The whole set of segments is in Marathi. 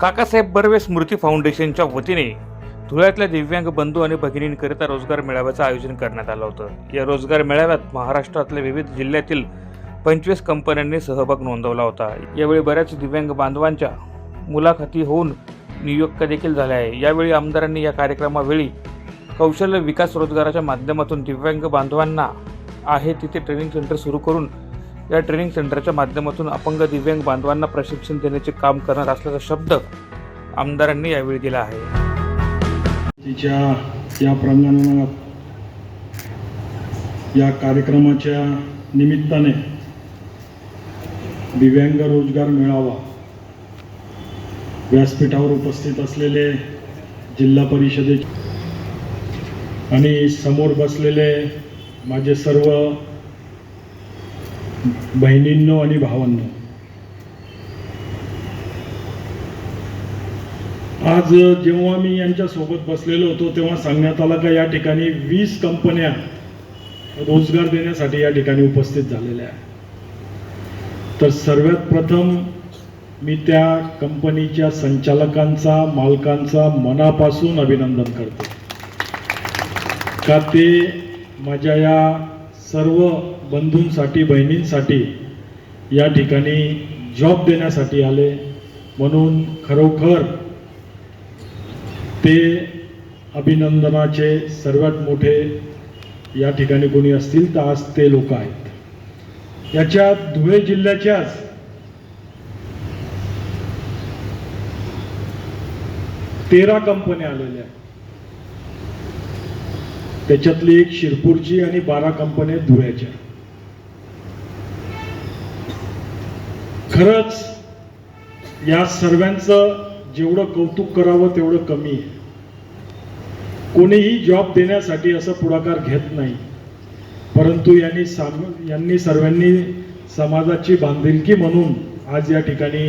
काकासाहेब बर्वे स्मृती फाउंडेशनच्या वतीने धुळ्यातल्या दिव्यांग बंधू आणि भगिनींकरिता रोजगार मेळाव्याचं आयोजन करण्यात आलं होतं. या रोजगार मेळाव्यात महाराष्ट्रातल्या विविध जिल्ह्यातील पंचवीस कंपन्यांनी सहभाग नोंदवला होता. यावेळी बऱ्याच दिव्यांग बांधवांच्या मुलाखती होऊन नियुक्त देखील झाल्या आहे. यावेळी आमदारांनी या कार्यक्रमावेळी कौशल्य विकास रोजगाराच्या माध्यमातून दिव्यांग बांधवांना आहे तिथे ट्रेनिंग सेंटर सुरू करून या ट्रेनिंग सेंटरच्या माध्यमातून अपंग दिव्यांग बांधवांना प्रशिक्षण देण्याचे काम करणार असल्याचा शब्द आमदारांनी यावेळी दिला आहे. तिच्या या प्रांगणात या कार्यक्रमाच्या निमित्ताने दिव्यांग रोजगार मेळावा व्यासपीठावर उपस्थित असलेले जिल्हा परिषदेचे आणि समोर बसलेले माझे सर्व बहिणींनो आणि भावांनो. आज जेव्हा मी यांच्या सोबत बसलेलो होतो तेव्हा सांगण्यात आलं का या ठिकाणी वीस कंपन्या रोजगार देण्यासाठी या ठिकाणी उपस्थित झालेल्या आहेत. तर सर्वात प्रथम मी त्या कंपनीच्या संचालकांचा मालकांचा मनापासून अभिनंदन करतो. का ते माझ्या या सर्व बंधूंसाठी बहिणींसाठी या ठिकाणी जॉब देण्यासाठी आले. म्हणून खरोखर ते अभिनंदनाचे सर्वात मोठे या ठिकाणी कोणी असतील तर आज ते लोक आहेत. याच्यात धुळे जिल्ह्याच्याच तेरा कंपन्या आलेल्या आहेत. त्याच्यातली एक शिरपूरची आणि बारा कंपन्या धुळ्याच्या. खरंच या सर्वांचं जेवढं कौतुक करावं तेवढं कमी आहे. कोणीही जॉब देण्यासाठी असा पुढाकार घेत नाही. परंतु यांनी साम यांनी सर्वांनी समाजाची बांधिलकी म्हणून आज या ठिकाणी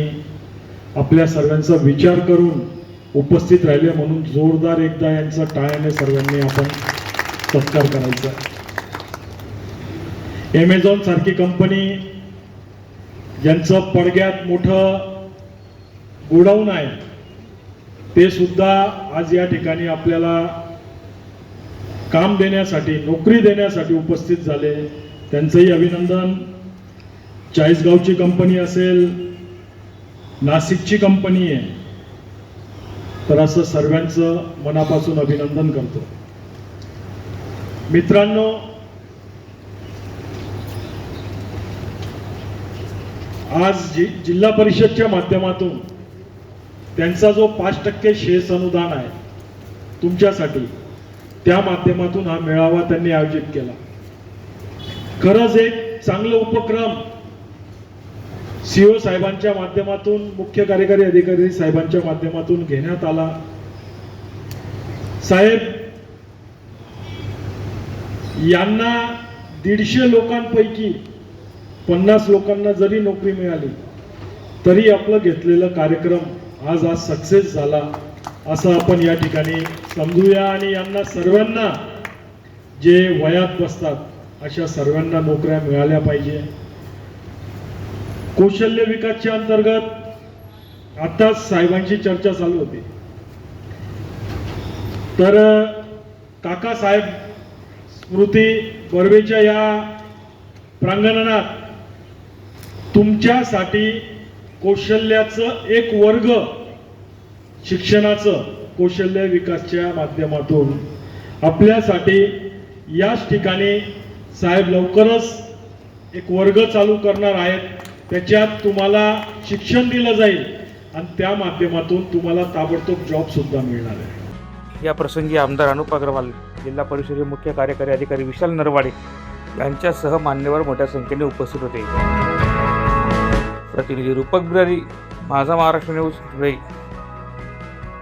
आपल्या सर्वांचा विचार करून उपस्थित राहिले म्हणून जोरदार एकदा यांचा टाळ्याने सर्वांनी आपण सत्कार करायचा ॲमेझॉन सारखी कंपनी ज्यांचं पडग्यात मोठं गोडाऊन आहे ते सुद्धा आज या ठिकाणी आपल्याला काम देण्यासाठी नोकरी देण्यासाठी उपस्थित झाले. त्यांचंही अभिनंदन. चाळीसगावची कंपनी असेल नाशिकची कंपनी आहे. तर असं सर्वांचं मनापासून अभिनंदन करतो. मित्रांनो आज जि जिल्हा परिषदच्या माध्यमातून त्यांचा जो पाच टक्के शेस अनुदान आहे तुमच्यासाठी त्या माध्यमातून हा मेळावा त्यांनी आयोजित केला. खरंच एक चांगलं उपक्रम सीओ साहेबांच्या माध्यमातून मुख्य कार्यकारी अधिकारी साहेबांच्या माध्यमातून घेण्यात आला. साहेब यांना दीडशे लोकांपैकी पन्नास लोकांना जरी नोकरी मिळाली तरी आपलं घेतलेलं कार्यक्रम आज आज सक्सेस झाला असं आपण या ठिकाणी समजूया आणि यांना सर्वांना जे वयात बसतात अशा सर्वांना नोकऱ्या मिळाल्या पाहिजे. कौशल्य विकासच्या अंतर्गत आताच साहेबांची चर्चा चालू होती. तर काका साहेब स्मृती बर्वेच्या या प्रांगणात तुमच्यासाठी कौशल्याचं एक वर्ग शिक्षणाचं कौशल्य विकासच्या माध्यमातून आपल्यासाठी याच ठिकाणी साहेब लवकरच एक वर्ग चालू करणार आहेत. त्याच्यात तुम्हाला शिक्षण दिलं जाईल आणि त्या माध्यमातून तुम्हाला ताबडतोब जॉब सुद्धा मिळणार आहे. या प्रसंगी आमदार अनुप अग्रवाल जिल्हा परिषदेचे मुख्य कार्यकारी अधिकारी विशाल नरवाडे यांच्यासह मान्यवर मोठ्या संख्येने उपस्थित होते. प्रतिनिधी रूपक बिरारी माझा महाराष्ट्र न्यूज धुळे